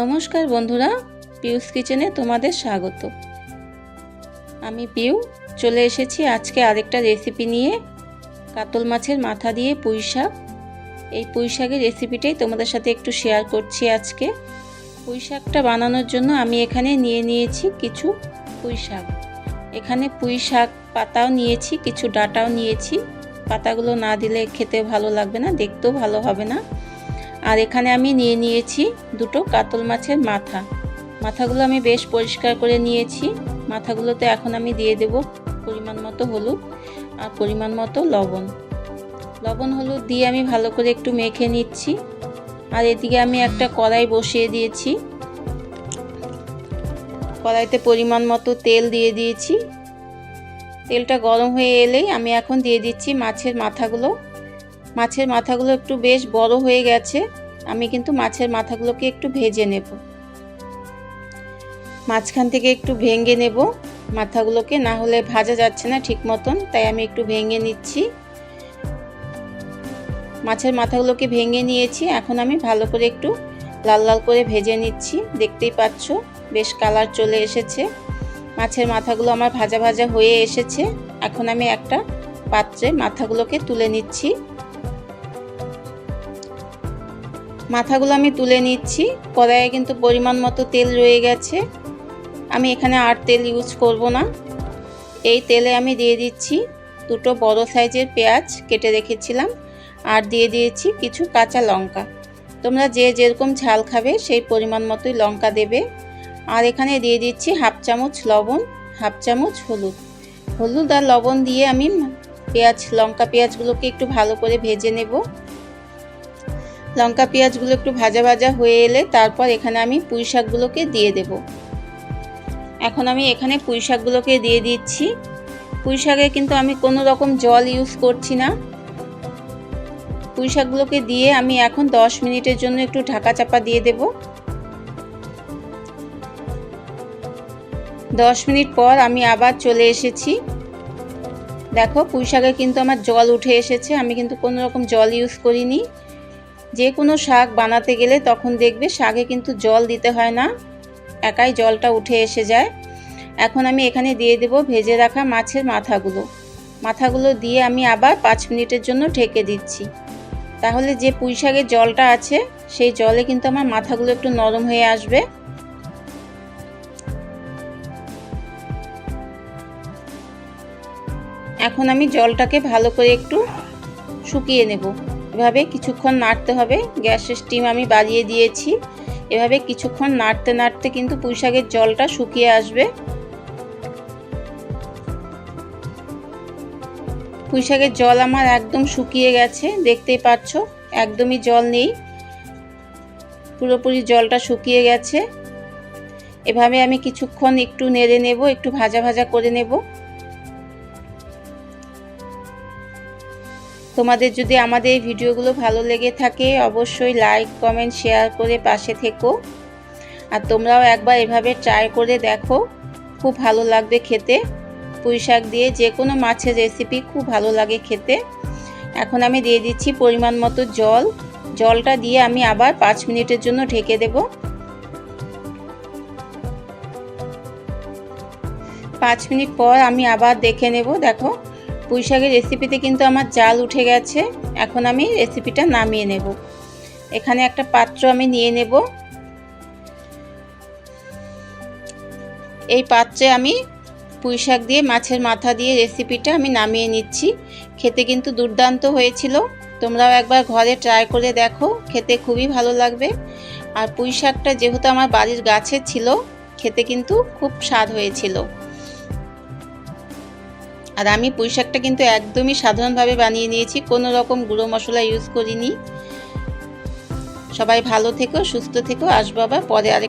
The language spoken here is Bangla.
নমস্কার বন্ধুরা, পিউস কিচেনে তোমাদের স্বাগত। আমি পিউ, চলে এসেছি আজকে আরেকটা রেসিপি নিয়ে, কাতল মাছের মাথা দিয়ে পুঁই শাক। এই পুঁই শাকের রেসিপিটাই তোমাদের সাথে একটু শেয়ার করছি আজকে। পুঁই শাকটা বানানোর জন্য আমি এখানে নিয়ে নিয়েছি কিছু পুঁই শাক। এখানে পুঁই শাক পাতাও নিয়েছি, কিছু ডাটাও নিয়েছি। পাতাগুলো না দিলে খেতে ভালো লাগবে না, দেখতেও ভালো হবে না। আর এখানে আমি নিয়ে নিয়েছি দুটো কাতল মাছের মাথা। মাথাগুলো আমি বেশ পরিষ্কার করে নিয়েছি। মাথাগুলোতে এখন আমি দিয়ে দেব পরিমাণ মতো হলুদ আর পরিমাণ মতো লবণ। লবণ হলুদ দিয়ে আমি ভালো করে একটু মেখে নিচ্ছি। আর এদিকে আমি একটা কড়াই বসিয়ে দিয়েছি। কড়াইতে পরিমাণ মতো তেল দিয়ে দিয়েছি। তেলটা গরম হয়ে এলেই আমি এখন দিয়ে দিচ্ছি মাছের মাথাগুলো। মাছের মাথাগুলো একটু বেশ বড় হয়ে গেছে, আমি কিন্তু মাছের মাথাগুলোকে একটু ভেজে নেব। মাঝখান থেকে একটু ভেঙে নেব, মাথাগুলোকে না হলে ভাজা যাচ্ছে না ঠিক মতন, তাই আমি একটু ভেঙে নিচ্ছি। মাছের মাথাগুলোকে ভেঙে নিয়েছি, এখন আমি ভালো করে একটু লাল লাল করে ভেজে নিচ্ছি, দেখতেই পাচ্ছ, বেশ কালার চলে এসেছে। মাছের মাথাগুলো আমার ভাজা ভাজা হয়ে এসেছে, এখন আমি একটা পাত্রে মাথাগুলোকে তুলে নিচ্ছি। মাথাগুলো আমি তুলে নিচ্ছি। কড়াইয়ে কিন্তু পরিমাণ মতো তেল রয়ে গেছে। আমি এখানে আর তেল ইউজ করব না। এই তেলে আমি দিয়ে দিচ্ছি দুটো বড় সাইজের পেঁয়াজ কেটে রেখেছিলাম আর দিয়ে দিয়েছি কিছু কাঁচা লঙ্কা। তোমরা যে যেরকম ঝাল খাবে সেই পরিমাণ মতোই লঙ্কা দেবে। আর এখানে দিয়ে দিচ্ছি হাফ চামচ লবণ, হাফ চামচ হলুদ। হলুদ আর লবণ দিয়ে আমি পেঁয়াজ, লঙ্কা পেঁয়াজগুলোকে একটু ভালো করে ভেজে নেব। লঙ্কা পেঁয়াজগুলো একটু ভাজা ভাজা হয়ে এলে তারপর এখানে আমি পুঁই শাকগুলোকে দিয়ে দেব। এখন আমি এখানে পুঁই শাকগুলোকে দিয়ে দিচ্ছি। পুঁই শাকে কিন্তু আমি কোনো রকম জল ইউজ করছি না। পুঁই শাকগুলোকে দিয়ে আমি এখন 10 মিনিটের জন্য একটু ঢাকা চাপা দিয়ে দেব। 10 মিনিট পর আমি আবার চলে এসেছি। দেখো পুঁই শাকে কিন্তু আমার জল উঠে এসেছে, আমি কিন্তু কোনো রকম জল ইউজ করিনি। যে কোনো শাক বানাতে গেলে তখন দেখবে শাকে কিন্তু জল দিতে হয় না। একাই জলটা উঠে এসে যায়। এখন আমি এখানে দিয়ে দেব ভেজে রাখা মাছের মাথাগুলো। মাথাগুলো দিয়ে আমি আবার পাঁচ মিনিটের জন্য ঢেকে দিচ্ছি। তাহলে যে পুঁই শাকের জলটা আছে, সেই জলে কিন্তু আমার মাথাগুলো একটু নরম হয়ে আসবে। এখন আমি জলটাকে ভালো করে একটু শুকিয়ে নেব। এভাবে কিছুক্ষণ নাড়তে হবে। গ্যাসের স্টিম আমি বাড়িয়ে দিয়েছি। এভাবে কিছুক্ষণ নাড়তে নাড়তে কিন্তু পুঁই শাকের জলটা শুকিয়ে আসবে। পুঁই শাকের জল আমার একদম শুকিয়ে গেছে, দেখতেই পাচ্ছ? একদমই জল নেই। পুরোপুরি জলটা শুকিয়ে গেছে। এভাবে আমি কিছুক্ষণ একটু নেড়ে নেব, একটু ভাজা ভাজা করে নেব। তোমাদের যদি আমাদের এই ভিডিওগুলো ভালো লেগে থাকে, অবশ্যই লাইক কমেন্ট শেয়ার করে পাশে থেকো। আর তোমরাও একবার এভাবে ট্রাই করে দেখো। খুব ভালো লাগবে খেতে। পুঁই শাক দিয়ে যে কোনো মাছের রেসিপি খুব ভালো লাগে খেতে। এখন আমি দিয়ে দিচ্ছি পরিমাণ মতো জল। জলটা দিয়ে আমি আবার পাঁচ মিনিটের জন্য ঢেকে দেব। পাঁচ মিনিট পর আমি আবার দেখে নেব, দেখো। পুঁই শাকের রেসিপিতে কিন্তু আমার জাল উঠে গেছে। এখন আমি রেসিপিটা নামিয়ে নেব। এখানে একটা পাত্র আমি নিয়ে নেব। এই পাত্রে আমি পুঁই শাক দিয়ে, মাছের মাথা দিয়ে রেসিপিটা আমি নামিয়ে নিচ্ছি। খেতে কিন্তু দুর্দান্ত হয়েছিল। তোমরাও একবার ঘরে ট্রাই করে দেখো। খেতে খুবই ভালো লাগবে। আর পুঁই শাকটা যেহেতু আমার বাড়ির গাছে ছিল, খেতে কিন্তু খুব স্বাদ হয়েছিল। আর আমি পুঁই শাকটা কিন্তু একদমই সাধারণভাবে বানিয়ে নিয়েছি। কোনো রকম গুঁড়ো মশলা ইউজ করিনি। সবাই ভালো থেকো, সুস্থ থেকো, আসব আবার পরে আরেক